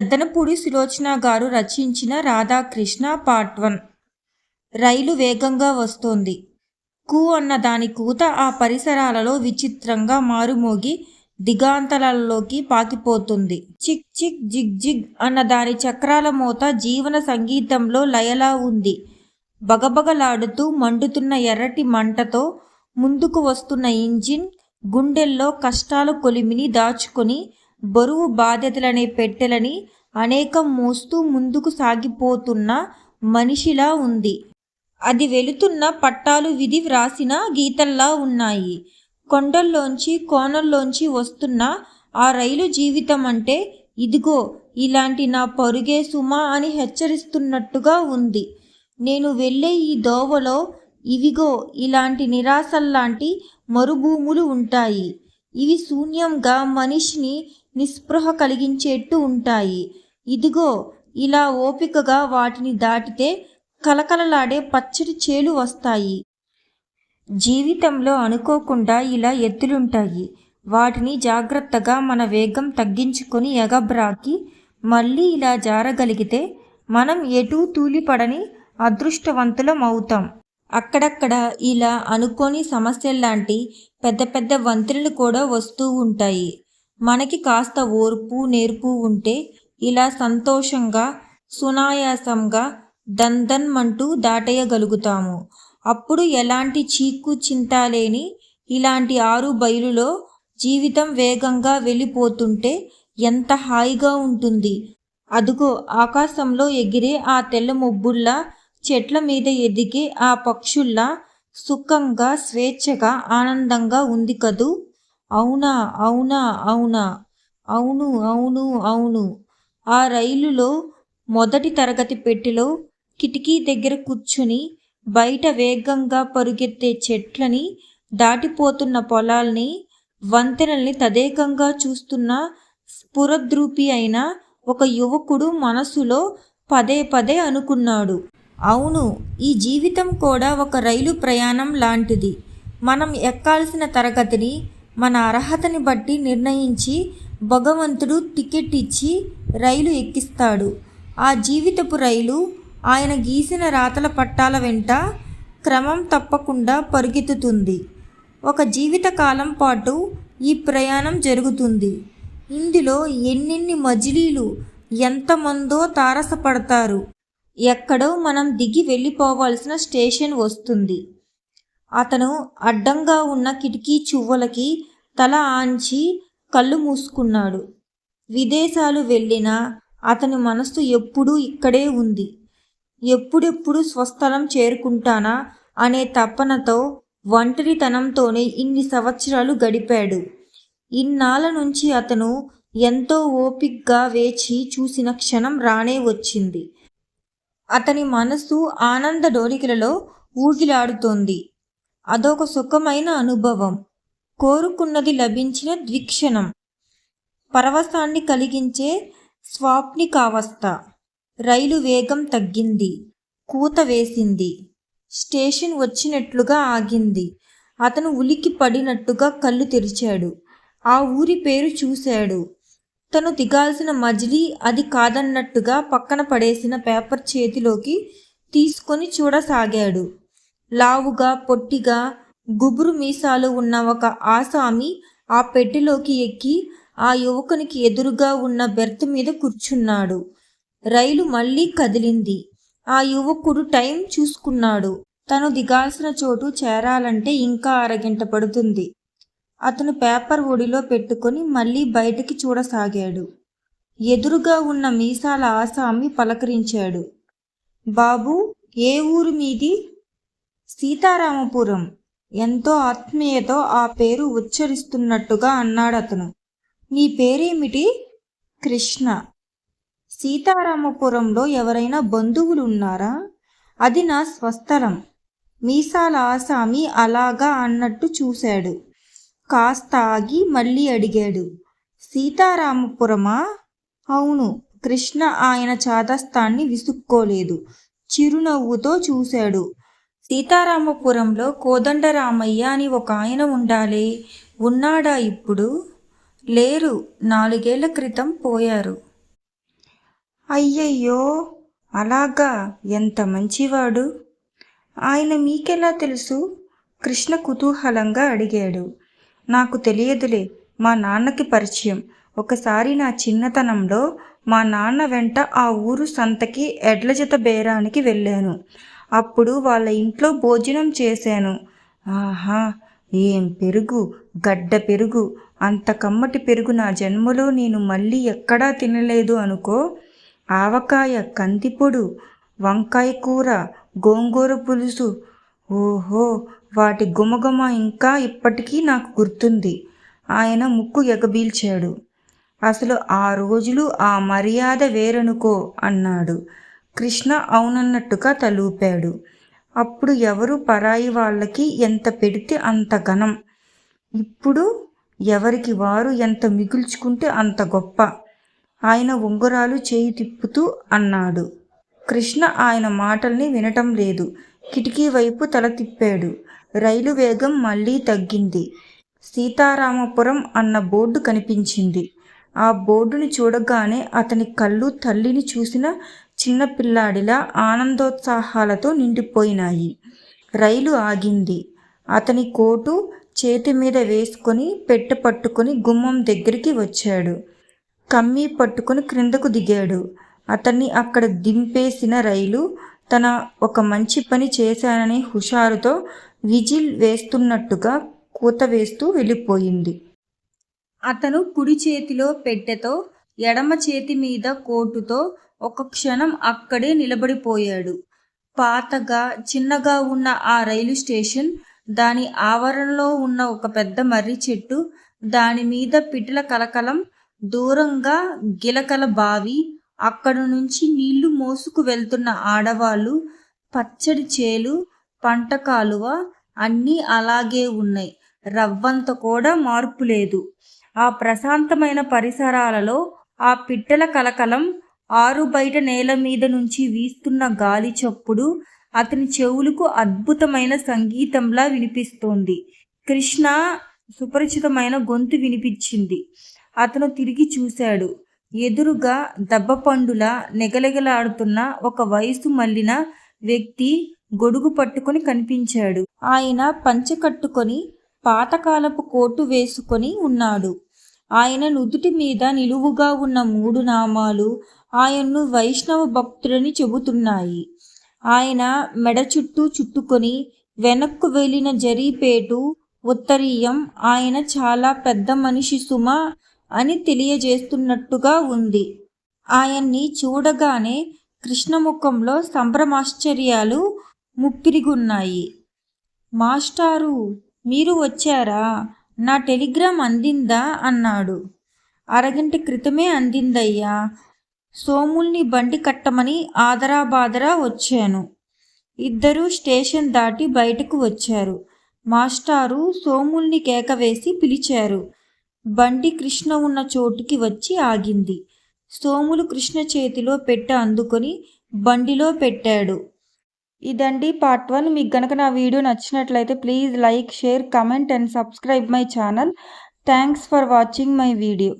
పెద్దనపూడి సులోచన గారు రచించిన Radhakrishna part one. రైలు వేగంగా వస్తోంది. కూ అన్న దాని కూత ఆ పరిసరాలలో విచిత్రంగా మారుమోగి దిగాంతలలోకి పాకిపోతుంది. చిక్ చిక్ జిగ్ జిగ్ అన్న దాని చక్రాల మోత జీవన సంగీతంలో లయలా ఉంది. బగబగలాడుతూ మండుతున్న ఎర్రటి మంటతో ముందుకు వస్తున్న ఇంజిన్ గుండెల్లో కష్టాల కొలిమిని దాచుకొని బరువు బాధ్యతలనే పెట్టెలని అనేకం మోస్తూ ముందుకు సాగిపోతున్న మనిషిలా ఉంది. అది వెళుతున్న పట్టాలు విధి వ్రాసిన గీతల్లా ఉన్నాయి. కొండల్లోంచి కోనల్లోంచి వస్తున్న ఆ రైలు జీవితం అంటే ఇదిగో ఇలాంటి నా పరుగే సుమా అని హెచ్చరిస్తున్నట్టుగా ఉంది. నేను వెళ్ళే ఈ దోవలో ఇవిగో ఇలాంటి నిరాశల్లాంటి మరుభూములు ఉంటాయి. ఇవి శూన్యంగా మనిషిని నిస్పృహ కలిగించేట్టు ఉంటాయి. ఇదిగో ఇలా ఓపికగా వాటిని దాటితే కలకలలాడే పచ్చడి చేలు వస్తాయి. జీవితంలో అనుకోకుండా ఇలా ఎత్తులుంటాయి వాటిని జాగ్రత్తగా మన వేగం తగ్గించుకొని ఎగబ్రాకి మళ్ళీ ఇలా జారగలిగితే మనం ఎటూ తూలిపడని అదృష్టవంతులం అవుతాం. అక్కడక్కడ ఇలా అనుకోని సమస్యల్లాంటి పెద్ద పెద్ద వంతెనలు కూడా వస్తూ ఉంటాయి. మనకి కాస్త ఓర్పు నేర్పు ఉంటే ఇలా సంతోషంగా సునాయాసంగా దందన్మంటూ దాటేయగలుగుతాము. అప్పుడు ఎలాంటి చీకు చింత లేని ఇలాంటి ఆరు బయలులో జీవితం వేగంగా వెళ్ళిపోతుంటే ఎంత హాయిగా ఉంటుంది. అదుగో ఆకాశంలో ఎగిరే ఆ తెల్ల మొబ్బుల్లా చెట్ల మీద ఎదిగే ఆ పక్షుల్లా సుఖంగా స్వేచ్ఛగా ఆనందంగా ఉంది కదూ? అవునా అవునా అవునా? అవును అవును అవును. ఆ రైలులో మొదటి తరగతి పెట్టెలో కిటికీ దగ్గర కూర్చుని బయట వేగంగా పరుగెత్తే చెట్లని దాటిపోతున్న పొలాల్ని వంతెనల్ని తదేకంగా చూస్తున్న స్ఫురద్రూపి అయిన ఒక యువకుడు మనసులో పదే పదే అనుకున్నాడు. అవును ఈ జీవితం కూడా ఒక రైలు ప్రయాణం లాంటిది. మనం ఎక్కాల్సిన తరగతిని మన అర్హతని బట్టి నిర్ణయించి భగవంతుడు టికెట్ ఇచ్చి రైలు ఎక్కిస్తాడు. ఆ జీవితపు రైలు ఆయన గీసిన రాతల పట్టాల వెంట క్రమం తప్పకుండా పరుగెత్తుతుంది. ఒక జీవితకాలం పాటు ఈ ప్రయాణం జరుగుతుంది. ఇందులో ఎన్నెన్ని మజిలీలు ఎంతమందో తారసపడతారు. ఎక్కడో మనం దిగి వెళ్ళిపోవాల్సిన స్టేషన్ వస్తుంది. అతను అడ్డంగా ఉన్న కిటికీ చువ్వలకి తల ఆంచి కళ్ళు మూసుకున్నాడు. విదేశాలు వెళ్ళినా అతని మనస్సు ఎప్పుడూ ఇక్కడే ఉంది. ఎప్పుడెప్పుడు స్వస్థలం చేరుకుంటానా అనే తపనతో ఒంటరితనంతోనే ఇన్ని సంవత్సరాలు గడిపాడు. ఇన్నాళ్ళ నుంచి అతను ఎంతో ఓపిగ్గా వేచి చూసిన క్షణం రానే వచ్చింది. అతని మనసు ఆనంద డోలికలలో ఊగిలాడుతోంది. అదొక సుఖమైన అనుభవం. కోరుకున్నది లభించిన ద్విక్షణం. పరవశాన్ని కలిగించే స్వాప్నికావస్థ. రైలు వేగం తగ్గింది. కూత వేసింది. స్టేషన్ వచ్చినట్లుగా ఆగింది. అతను ఉలికి పడినట్టుగా కళ్ళు తెరిచాడు. ఆ ఊరి పేరు చూశాడు. తను దిగాల్సిన మజిలీ అది కాదన్నట్టుగా పక్కన పడేసిన పేపర్ చేతిలోకి తీసుకొని చూడసాగాడు. లావుగా పొట్టిగా గుబురు మీసాలు ఉన్న ఒక ఆసామి ఆ పెట్టెలోకి ఎక్కి ఆ యువకునికి ఎదురుగా ఉన్న బెర్త్ మీద కూర్చున్నాడు. రైలు మళ్ళీ కదిలింది. ఆ యువకుడు టైం చూసుకున్నాడు. తను దిగాల్సిన చోటు చేరాలంటే ఇంకా అరగంట పడుతుంది. అతను పేపర్ ఒడిలో పెట్టుకొని మళ్ళీ బయటికి చూడసాగాడు. ఎదురుగా ఉన్న మీసాల ఆసామి పలకరించాడు. బాబు ఏ ఊరు మీది? సీతారామపురం ఎంతో ఆత్మీయతో ఆ పేరు ఉచ్చరిస్తున్నట్టుగా అన్నాడు అతను నీ పేరేమిటి? కృష్ణ. సీతారామపురంలో ఎవరైనా బంధువులు ఉన్నారా అది నా స్వస్థలం. మీసాల ఆసామి అలాగా అన్నట్టు చూశాడు. కాస్త ఆగి మళ్ళీ అడిగాడు. సీతారామపురమా? అవును. కృష్ణ ఆయన చాదస్తాన్ని విసుక్కోలేదు. చిరునవ్వుతో చూశాడు. సీతారామపురంలో కోదండరామయ్య అని ఒక ఆయన ఉండాలి. ఉన్నాడా ఇప్పుడు? లేరు. నాలుగేళ్ళ క్రితం పోయారు. అయ్యయ్యో! అలాగా? ఎంత మంచివాడు! ఆయన మీకెలా తెలుసు? కృష్ణ కుతూహలంగా అడిగాడు. నాకు తెలియదులే. మా నాన్నకి పరిచయం. ఒకసారి నా చిన్నతనంలో మా నాన్న వెంట ఆ ఊరు సంతకి ఎడ్ల జత బేరానికి వెళ్ళాను. అప్పుడు వాళ్ళ ఇంట్లో భోజనం చేశాను. ఆహా ఏం పెరుగు గడ్డ పెరుగు అంత కమ్మటి పెరుగు నా జన్మలో నేను మళ్ళీ ఎక్కడా తినలేదు అనుకో. ఆవకాయ కందిపొడు వంకాయ కూర గోంగూర పులుసు. ఓహో వాటి గుమగుమ ఇంకా ఇప్పటికీ నాకు గుర్తుంది. ఆయన ముక్కు ఎగబీల్చాడు. అసలు ఆ రోజులు ఆ మర్యాద వేరనుకో అన్నాడు. కృష్ణ అవునన్నట్టుగా తలూపాడు. అప్పుడు ఎవరు పరాయి వాళ్ళకి ఎంత పెడితే అంత ఘనం. ఇప్పుడు ఎవరికి వారు ఎంత మిగుల్చుకుంటే అంత గొప్ప. ఆయన ఉంగరాలు చేయి తిప్పుతూ అన్నాడు. కృష్ణ ఆయన మాటల్ని వినటం లేదు. కిటికీ వైపు తల తిప్పాడు. రైలు వేగం మళ్ళీ తగ్గింది. సీతారామపురం అన్న బోర్డు కనిపించింది. ఆ బోర్డుని చూడగానే అతని కళ్ళు తల్లిని చూసిన చిన్నపిల్లాడిలా ఆనందోత్సాహాలతో నిండిపోయినాయి. రైలు ఆగింది. అతని కోటు చేతి మీద వేసుకొని పెట్టె పట్టుకొని గుమ్మం దగ్గరికి వచ్చాడు. కమ్మి పట్టుకొని క్రిందకు దిగాడు. అతన్ని అక్కడ దింపేసిన రైలు తన ఒక మంచి పని చేశాననే హుషారుతో విజిల్ వేస్తున్నట్టుగా కూత వేస్తూ వెళ్ళిపోయింది. అతను కుడి చేతిలో పెట్టెతో ఎడమ చేతి మీద కోటుతో ఒక క్షణం అక్కడే నిలబడిపోయాడు. పాతగా చిన్నగా ఉన్న ఆ రైలు స్టేషన్ దాని ఆవరణలో ఉన్న ఒక పెద్ద మర్రి చెట్టు దాని మీద పిటిల కలకలం దూరంగా గిలకల బావి అక్కడ నుంచి నీళ్ళు మోసుకు వెళ్తున్న ఆడవాళ్ళు పచ్చడి చేలు పంట కాలువ అన్నీ అలాగే ఉన్నాయి. రవ్వంత కూడా మార్పు లేదు. ఆ ప్రశాంతమైన పరిసరాలలో ఆ పిట్టల కలకలం ఆరు బయట నేల మీద నుంచి వీస్తున్న గాలి చప్పుడు అతని చెవులకు అద్భుతమైన సంగీతంలా వినిపిస్తోంది. కృష్ణ సుపరిచితమైన గొంతు వినిపించింది. అతను తిరిగి చూశాడు. ఎదురుగా దబ్బపండులా నెగలెగలాడుతున్న ఒక వయసు మళ్ళిన వ్యక్తి గొడుగు పట్టుకొని కనిపించాడు. ఆయన పంచె కట్టుకొని పాతకాలపు కోటు వేసుకొని ఉన్నాడు. ఆయన నుదుటి మీద నిలువుగా ఉన్న మూడు నామాలు ఆయన్ను వైష్ణవ భక్తుడని చెబుతున్నాయి. ఆయన మెడ చుట్టూ చుట్టుకొని వెనక్కు వెళ్ళిన జరీపేటు ఉత్తరీయం ఆయన చాలా పెద్ద మనిషి సుమ అని తెలియజేస్తున్నట్టుగా ఉంది. ఆయన్ని చూడగానే కృష్ణముఖంలో సంభ్రమాశ్చర్యాలు ముప్పిరిగున్నాయి. మాస్టారు మీరు వచ్చారా? నా టెలిగ్రామ్ అందిందా? అన్నాడు. అరగంట క్రితమే అందిందయ్యా. సోముల్ని బండి కట్టమని ఆదరాబాదరా వచ్చాను. ఇద్దరూ స్టేషన్ దాటి బయటకు వచ్చారు. మాస్టారు సోముల్ని కేకవేసి పిలిచారు. బండి కృష్ణ ఉన్న చోటుకి వచ్చి ఆగింది. సోములు కృష్ణ చేతిలో పెట్ట అందుకొని బండిలో పెట్టాడు. ఇదండి పార్ట్ వన్. మీకు గనక నా వీడియో నచ్చినట్లయితే please like share comment and subscribe my channel. Thanks for watching my video.